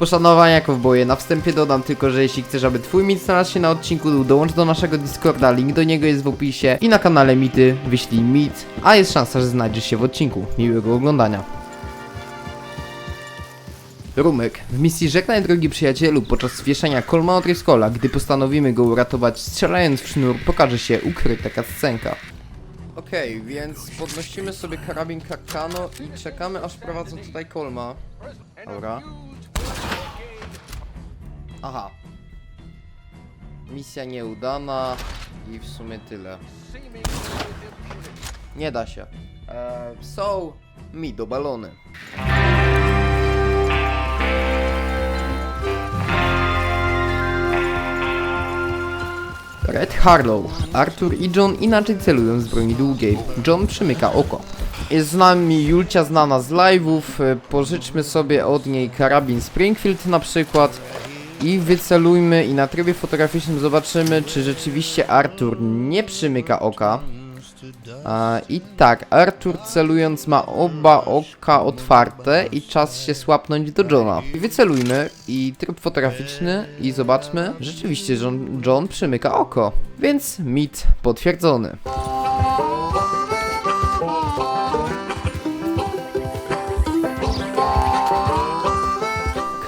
Poszanowania kowboje, na wstępie dodam tylko, że jeśli chcesz, aby twój mit znalazł się na odcinku, dołącz do naszego Discorda, link do niego jest w opisie i na kanale Mity wyślij mit, a jest szansa, że znajdziesz się w odcinku. Miłego oglądania. Rumek. W misji Żegnaj drogi przyjacielu podczas wieszania Colma O'Driscolla, gdy postanowimy go uratować strzelając w sznur, pokaże się ukryta cutscenka. Okej, więc podnosimy sobie karabin Kakano i czekamy aż prowadzą tutaj Colma. Dobra. Aha. Misja nieudana i w sumie tyle. Nie da się. Eee, so, mi do balony. Red Harlow. Arthur i John inaczej celują z broni długiej. John przymyka oko. Jest z nami Julcia znana z live'ów. e, Pożyczmy sobie od niej karabin Springfield na przykład. I wycelujmy i na trybie fotograficznym zobaczymy, czy rzeczywiście Arthur nie przymyka oka. A, I tak, Arthur celując ma oba oka otwarte i czas się słapnąć do Johna. Wycelujmy i tryb fotograficzny i zobaczmy, rzeczywiście John, John przymyka oko. Więc mit potwierdzony.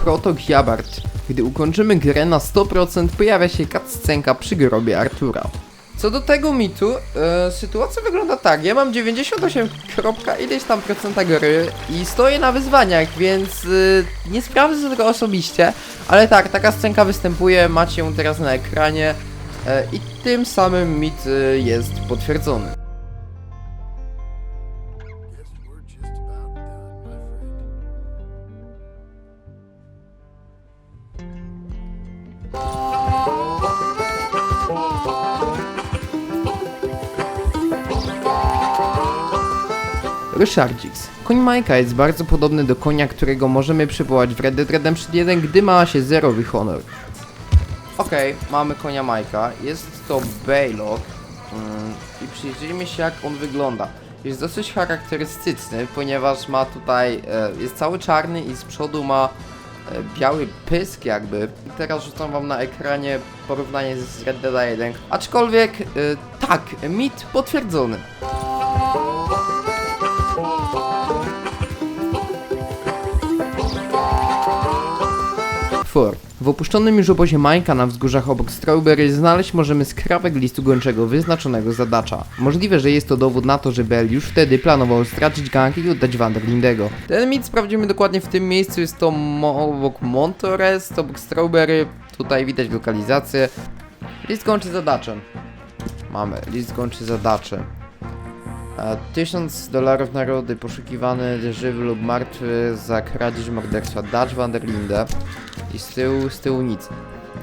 Krotok Jabart. Gdy ukończymy grę na 100% pojawia się cutscenka przy grobie Artura. Co do tego mitu, e, sytuacja wygląda tak. Ja mam 98 kropka ileś tam procenta gry i stoję na wyzwaniach, więc e, nie sprawdzę tego osobiście, ale tak, taka scenka występuje, macie ją teraz na ekranie e, i tym samym mit jest potwierdzony. Ryszardzix. Koń Majka jest bardzo podobny do konia, którego możemy przywołać w Red Dead Redemption 1, gdy ma się zerowy honor. Okej, mamy konia Majka. Jest to Baylock. Mm, I przyjrzyjmy się jak on wygląda. Jest dosyć charakterystyczny, ponieważ ma tutaj, e, jest cały czarny i z przodu ma e, biały pysk jakby. Teraz rzucam wam na ekranie porównanie z Red Dead 1. Aczkolwiek, e, tak, mit potwierdzony. W opuszczonym już obozie Majka na wzgórzach obok Strawberry znaleźć możemy skrawek listu gończego wyznaczonego zadacza. Możliwe, że jest to dowód na to, że Bell już wtedy planował stracić gang i oddać Vanderlindego. Ten mit sprawdzimy dokładnie w tym miejscu, jest to mo obok Montorest, obok Strawberry, tutaj widać lokalizację. List gończy zadaczem. Mamy, list gończy zadaczem. E, 1000 dolarów nagrody, poszukiwany żywy lub martwy za kradzież morderstwa Dutch Vanderlinde i z tyłu, z tyłu nic.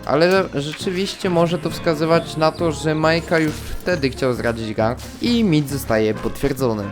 Ale rzeczywiście może to wskazywać na to, że Majka już wtedy chciał zdradzić gang i mit zostaje potwierdzony.